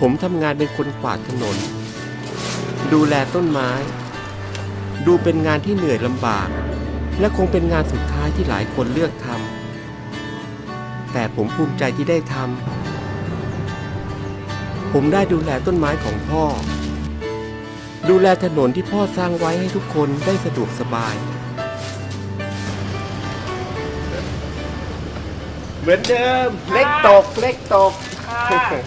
ผมทำงานเป็นคนกวาดถนน ดูแลต้นไม้ ดูเป็นงานที่เหนื่อยลำบาก และคงเป็นงานสุดท้ายที่หลายคนเลือกทำแต่ผมภูมิใจที่ได้ทำผมได้ดูแลต้นไม้ของพ่อ ดูแลถนนที่พ่อสร้างไว้ให้ทุกคนได้สะดวกสบาย เหมือนเดิม เล็กตก เล็กตก ค่ะเพิ่ม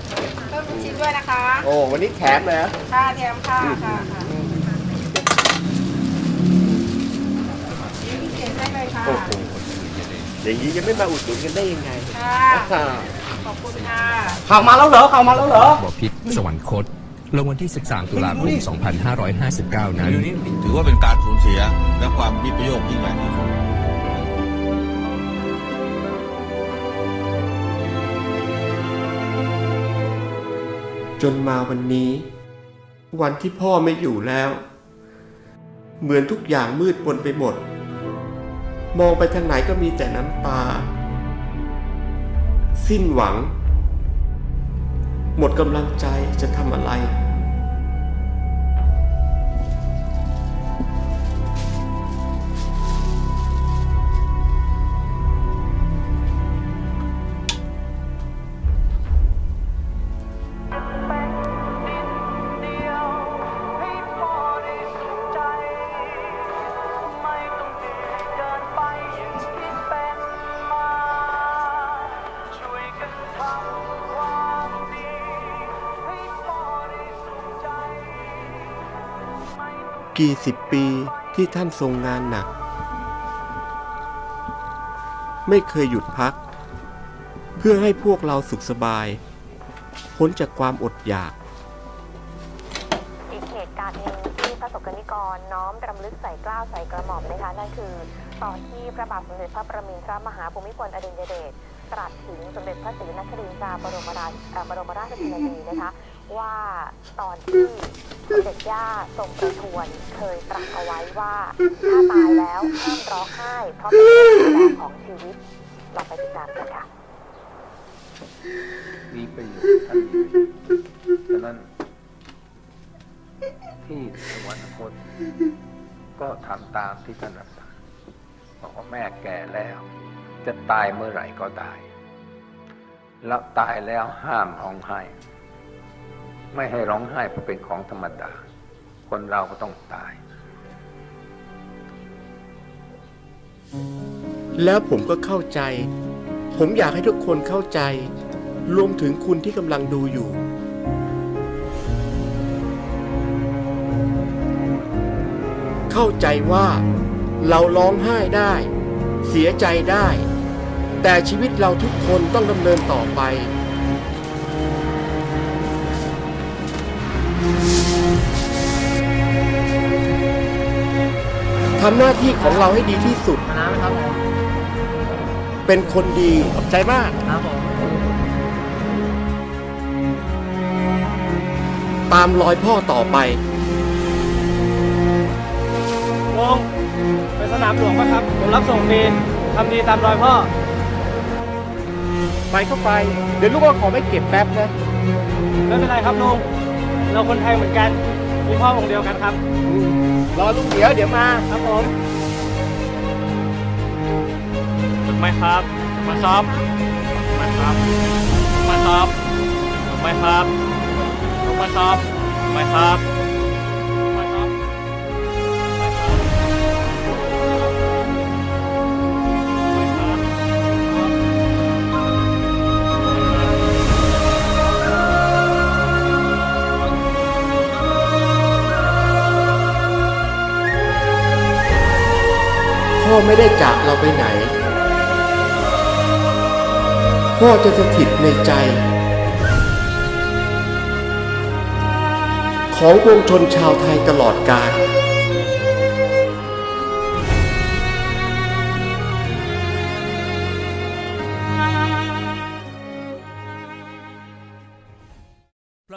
ลูกชิ้นด้วยนะคะโอ้วันนี้แถมเลยนะค่ะแถมค่ะค่ะค่ะนี่พิเศษได้เลยค่ะโอ้โหอย่างนี้จะไม่มาอุดหนุนกันได้ยังไงค่ะขอบคุณค่ะข่าวมาแล้วเหรอข่าวมาแล้วเหรอบ่อพิษสวรรคต ลงวันที่ 13 ตุลาคม 2559 นั้นเดี๋ยวนี้ถือว่าเป็นการสูญเสียและความมีประโยชน์ยิ่งใหญ่ที่สุด จนมาวันนี้ วันที่พ่อไม่อยู่แล้ว เหมือนทุกอย่างมืดมนไปหมด มองไปทางไหนก็มีแต่น้ำตา สิ้นหวัง หมดกำลังใจจะทำอะไร กี่สิบปีที่ท่านทรงงานหนัก ไม่เคยหยุดพัก เพื่อให้พวกเราสุขสบาย พ้นจากความอดอยาก อีกเหตุการณ์หนึ่งที่พระสงฆ์นิกรน้อมรำลึกใส่กล้าวใส่กระหม่อมนะคะนั่นคือตอนที่พระบาทสมเด็จพระประมินทรมหาภูมิพลอดุลยเดชตรัสถึงสมเด็จพระศรีนครินทราบรมราชบรมราชชนนีนะคะ ว่าตอนที่ สมเด็จย่าทรงประทวนเคยตรัสเอาไว้ว่า ถ้าตายแล้วห้ามร้องไห้ เพราะเป็นเรื่องแรกของชีวิตลองไปติดตามกันค่ะ มีประโยชน์ท่านมีน์ฉะนั้น ที่สวรรคตก็ทำตามที่ท่านรับสั่งบอกว่าแม่แก่แล้ว จะตายเมื่อไหร่ก็ได้แล้วตายแล้วห้ามร้องไห้ ไม่ให้ร้องไห้เพราะเป็นของธรรมดา คนเราก็ต้องตาย แล้วผมก็เข้าใจ ผมอยากให้ทุกคนเข้าใจ รวมถึงคุณที่กำลังดูอยู่ เข้าใจว่าเราร้องไห้ได้ เสียใจได้ แต่ชีวิตเราทุกคนต้องดำเนินต่อไป ทำหน้าที่ของเราให้ดีที่สุด น้ำครับเป็นคนดีขอบใจมากครับผมตามรอยพ่อต่อไปลงไปสนามหลวงป่ะครับ ผมรับส่งฟรีทำดีตามรอยพ่อ ไปก็ไป เดี๋ยวลูกก็ขอไม่เก็บแป๊บนะ ไม่เป็นไรครับลุง เราคนไทยเหมือนกัน มีพ่อองค์เดียวกันครับ รอลุงเดี๋ยวเดี๋ยวมาครับผมฝึกไหมครับมาซ้อมฝึกไหมครับมาซ้อมฝึกไหมครับฝึกมาซ้อมฝึกไหมครับ พ่อไม่ได้จากเราไปไหน พ่อจะสถิตในใจ ของปวงชนชาวไทยตลอดกาล